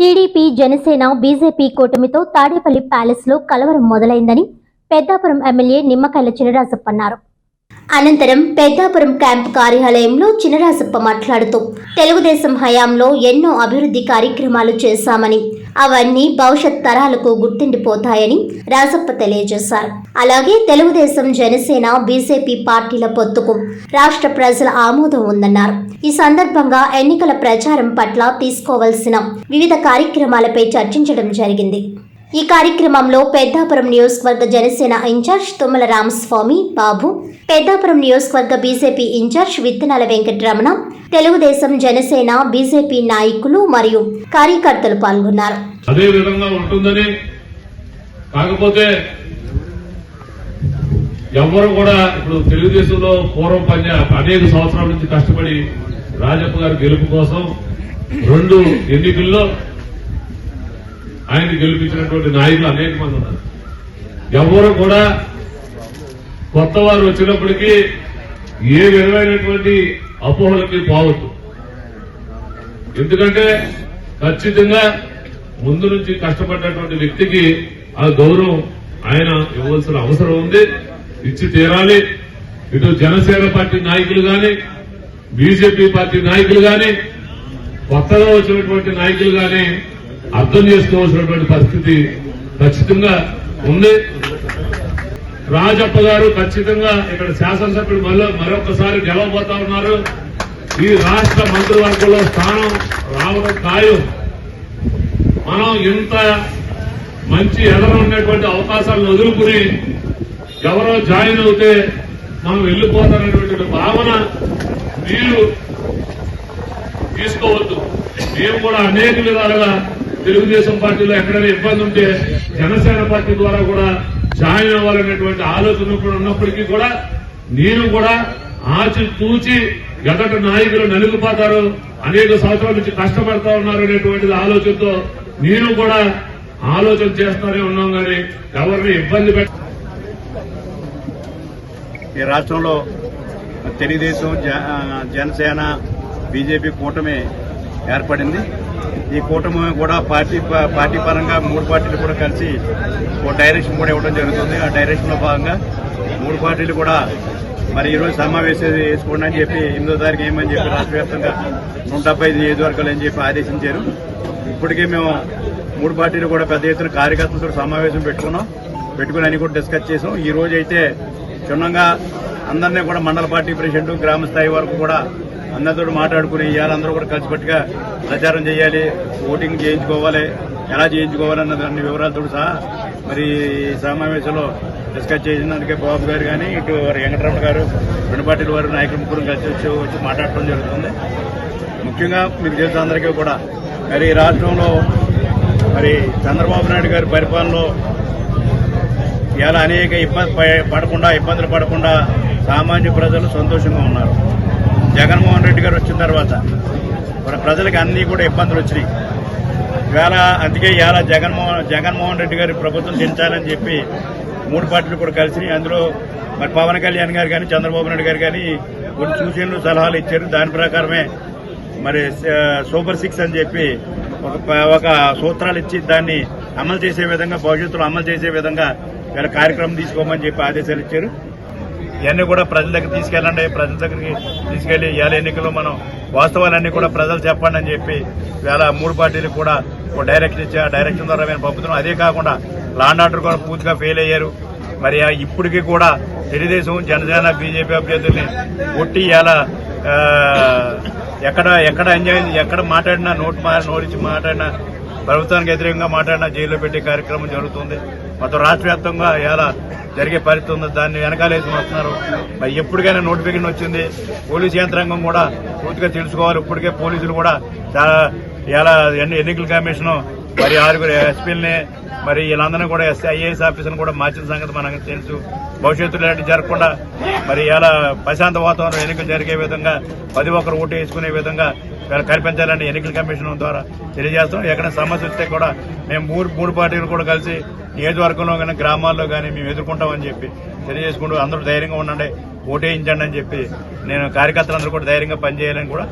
TDP Janasena BJP కూటమితో తాడేపల్లి ప్యాలెస్లో కలవరం మొదలైందని పెద్దాపురం ఎమ్మెల్యే నిమ్మకాయల చినరాజప్ప అన్నారు. అనంతరం పెద్దాపురం క్యాంప్ కార్యాలయంలో చినరాజప్ప మాట్లాడుతూ తెలుగుదేశం హయాంలో ఎన్నో అభివృద్ధి కార్యక్రమాలు చేశామని అవన్నీ భవిష్యత్ తరాలకు గుర్తుండిపోతాయని రాజప్ప తెలియజేశారు. అలాగే తెలుగుదేశం జనసేన బీజేపీ పార్టీల పొత్తుకు రాష్ట్ర ప్రజల ఆమోదం ఉందన్నారు. ఈ సందర్భంగా ఎన్నికల ప్రచారం పట్ల తీసుకోవాల్సిన వివిధ కార్యక్రమాలపై చర్చించడం జరిగింది. ఈ కార్యక్రమంలో పెద్దాపురం నియోజకవర్గ జనసేన ఇన్ఛార్జ్ తుమ్మల రామస్వామి బాబు పెద్దాపురం నియోజకవర్గ బీజేపీ ఇన్ఛార్జ్ విత్తనాల వెంకటరమణ తెలుగుదేశం జనసేన బీజేపీ నాయకులు మరియు కార్యకర్తలు పాల్గొన్నారు. అదే విధంగా ఉంటుందని కాకపోతే ఎవరు కూడా ఇప్పుడు తెలుగుదేశంలో పూర్వం పని అనేక సంవత్సరాల నుంచి కష్టపడి రాజప్ప గారి గెలుపు కోసం రెండు ఎన్నికల్లో ఆయన గెలిపించినటువంటి నాయకులు అనేక మంది ఉన్నారు. ఎవరు కూడా కొత్త వారు వచ్చినప్పటికీ ఏ విధమైనటువంటి అపోహలకి పోవద్దు. ఎందుకంటే ఖచ్చితంగా ముందు నుంచి కష్టపడ్డటువంటి వ్యక్తికి ఆ గౌరవం ఆయన ఇవ్వాల్సిన అవసరం ఉంది. ఇచ్చి తీరాలి. ఇటు జనసేన పార్టీ నాయకులు గాని బీజేపీ పార్టీ నాయకులు గాని కొత్తగా వచ్చినటువంటి నాయకులు గాని అర్థం చేసుకోవాల్సినటువంటి పరిస్థితి ఖచ్చితంగా ఉంది. రాజప్ప గారు ఖచ్చితంగా ఇక్కడ శాసనసభ్యులు మళ్ళీ మరొకసారి గెలవబోతా ఉన్నారు. ఈ రాష్ట్ర మంత్రివర్గంలో స్థానం రావడం ఖాయం. మనం ఇంత మంచి ఎదర ఉన్నటువంటి అవకాశాలను వదులుకుని ఎవరో జాయిన్ అవుతే మనం వెళ్ళిపోతారనేటువంటి భావన మీరు తీసుకోవద్దు. మేము కూడా అనేక విధాలుగా తెలుగుదేశం పార్టీలో ఎక్కడైనా ఇబ్బంది ఉంటే జనసేన పార్టీ ద్వారా కూడా జాయిన్ అవ్వాలనేటువంటి ఆలోచన కూడా ఉన్నప్పటికీ కూడా నేను కూడా ఆచి తూచి నాయకులు నలుగుపోతారు అనేక సంవత్సరాల నుంచి కష్టపడతా ఉన్నారు అనేటువంటి ఆలోచనతో నేను కూడా ఆలోచన చేస్తానే ఉన్నాం కానీ ఎవరిని ఇబ్బంది పెట్ట ఈ రాష్ట్రంలో తెలుగుదేశం జ- జనసేన బీజేపీ కూటమి ఏర్పడింది. ఈ కూటమి కూడా పార్టీ ప- పార్టీ పరంగా మూడు పార్టీలు కూడా కలిసి ఓ డైరెక్షన్ కూడా ఇవ్వడం జరుగుతుంది. ఆ డైరెక్షన్లో భాగంగా మూడు పార్టీలు కూడా మరి ఈరోజు సమావేశం వేసుకోండి అని చెప్పి ఎనిమిదో తారీఖు ఏమని చెప్పి రాష్ట్ర వ్యాప్తంగా నూట డెబ్బై ఐదు నియోజకవర్గాలు అని చెప్పి ఆదేశించారు. ఇప్పటికే మేము మూడు పార్టీలు కూడా పెద్ద ఎత్తున కార్యకర్తలతో సమావేశం పెట్టుకున్నాం. పెట్టుకుని అన్ని కూడా డిస్కస్ చేసాం. ఈ రోజు అయితే క్షుణ్ణంగా అందరినీ కూడా మండల పార్టీ ప్రెసిడెంట్ గ్రామ స్థాయి వరకు కూడా అందరితో మాట్లాడుకుని ఇవాళందరూ కూడా కలిసికట్టుగా ప్రచారం చేయాలి ఓటింగ్ చేయించుకోవాలి ఎలా చేయించుకోవాలన్న దాని వివరాలతో సహా మరి సమావేశంలో డిస్కస్ చేసినందుకే బాబు గారు కానీ ఇటు వెంకటరమణ గారు రెండు పార్టీల వారు నాయకులు ముగ్గురు కలిసి వచ్చి వచ్చి మాట్లాడటం జరుగుతుంది. ముఖ్యంగా మీకు తెలుసు అందరికీ కూడా మరి ఈ రాష్ట్రంలో మరి చంద్రబాబు నాయుడు గారి పరిపాలనలో ఇలా అనేక ఇబ్బంది పడకుండా ఇబ్బందులు పడకుండా సామాన్య ప్రజలు సంతోషంగా ఉన్నారు. జగన్మోహన్ రెడ్డి గారు వచ్చిన తర్వాత మన ప్రజలకు అన్నీ కూడా ఇబ్బందులు వచ్చినాయి. ఇవాళ అందుకే ఇవాళ జగన్మోహన్ జగన్మోహన్ రెడ్డి గారి ప్రభుత్వం దించాలని చెప్పి మూడు పార్టీలు కూడా కలిసి అందులో మరి పవన్ కళ్యాణ్ గారు కానీ చంద్రబాబు నాయుడు గారు కానీ కొన్ని సూచనలు సలహాలు ఇచ్చారు. దాని ప్రకారమే మరి సూపర్ సిక్స్ అని చెప్పి ఒక ఒక సూత్రాలు ఇచ్చి దాన్ని అమలు చేసే విధంగా భవిష్యత్తులో అమలు చేసే విధంగా వీళ్ళ కార్యక్రమం తీసుకోమని చెప్పి ఆదేశాలు ఇచ్చారు. ఇవన్నీ కూడా ప్రజల దగ్గర తీసుకెళ్ళండి. ప్రజల దగ్గరికి తీసుకెళ్ళి ఇవాళ ఎన్నికల్లో మనం వాస్తవాలన్నీ కూడా ప్రజలు చెప్పండి అని చెప్పి ఇవాళ మూడు పార్టీలు కూడా ఒక డైరెక్షన్ ఇచ్చా డైరెక్షన్ ద్వారా మేము పంపుతున్నాం. అదే కాకుండా లాండ్ ఆర్డర్ కూడా పూర్తిగా ఫెయిల్ అయ్యారు. మరి ఇప్పటికీ కూడా తెలుగుదేశం జనసేన బీజేపీ అభ్యర్థుల్ని కొట్టి ఇలా ఎక్కడ ఎక్కడ ఎంజాయ్ ఎక్కడ మాట్లాడినా నోటు మా నోటిచ్చి మాట్లాడినా ప్రభుత్వానికి వ్యతిరేకంగా మాట్లాడినా జైల్లో పెట్టే కార్యక్రమం జరుగుతుంది. మొత్తం రాష్ట్ర వ్యాప్తంగా ఇలా జరిగే పరిస్థితి ఉంది దాన్ని వెనకాలేసి వస్తున్నారు. మరి ఎప్పటికైనా నోటిఫికేషన్ వచ్చింది. పోలీసు యంత్రాంగం కూడా పూర్తిగా తెలుసుకోవాలి. ఇప్పటికే పోలీసులు కూడా చాలా ఇలా ఎన్ని- ఎన్నికల కమిషన్ మరి ఆరుగురు ఎస్పీలని మరి వీళ్ళందరినీ కూడా ఎస్ఐ ఐఏఎస్ ఆఫీసర్ని కూడా మార్చిన సంగతి మనకు తెలుసు. భవిష్యత్తులో ఇలాంటి జరగకుండా మరి ఇలా ప్రశాంత వాతావరణం ఎన్నికలు జరిగే విధంగా పది ఒక్కరు ఓటు వేసుకునే విధంగా కల్పించాలని ఎన్నికల కమిషన్ ద్వారా తెలియజేస్తాం ఎక్కడ సమస్య వస్తే కూడా మేము మూడు మూడు పార్టీలు కూడా కలిసి నియోజకవర్గంలో కానీ గ్రామాల్లో కానీ మేము ఎదుర్కొంటామని చెప్పి తెలియజేసుకుంటూ అందరూ ధైర్యంగా ఉండండి ఓటేయించండి అని చెప్పి నేను కార్యకర్తలందరూ కూడా ధైర్యంగా పనిచేయాలని కూడా